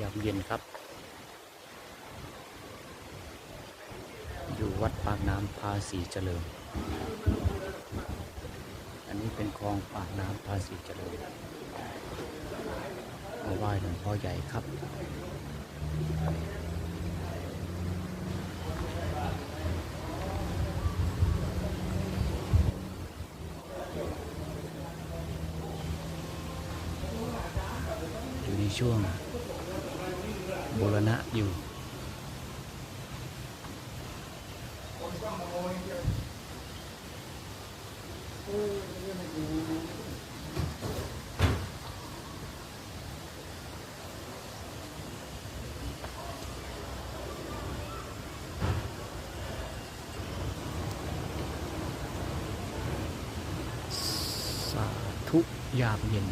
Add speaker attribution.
Speaker 1: ยาบเย็นครับ อยู่วัดปากน้ำภาษีเจริญ อันนี้เป็นคลองปากน้ำภาษีเจริญมาไหว้หลวงพ่อใหญ่ครับอยู่ในช่วง บูรณะอยู่ สาธุยามเย็น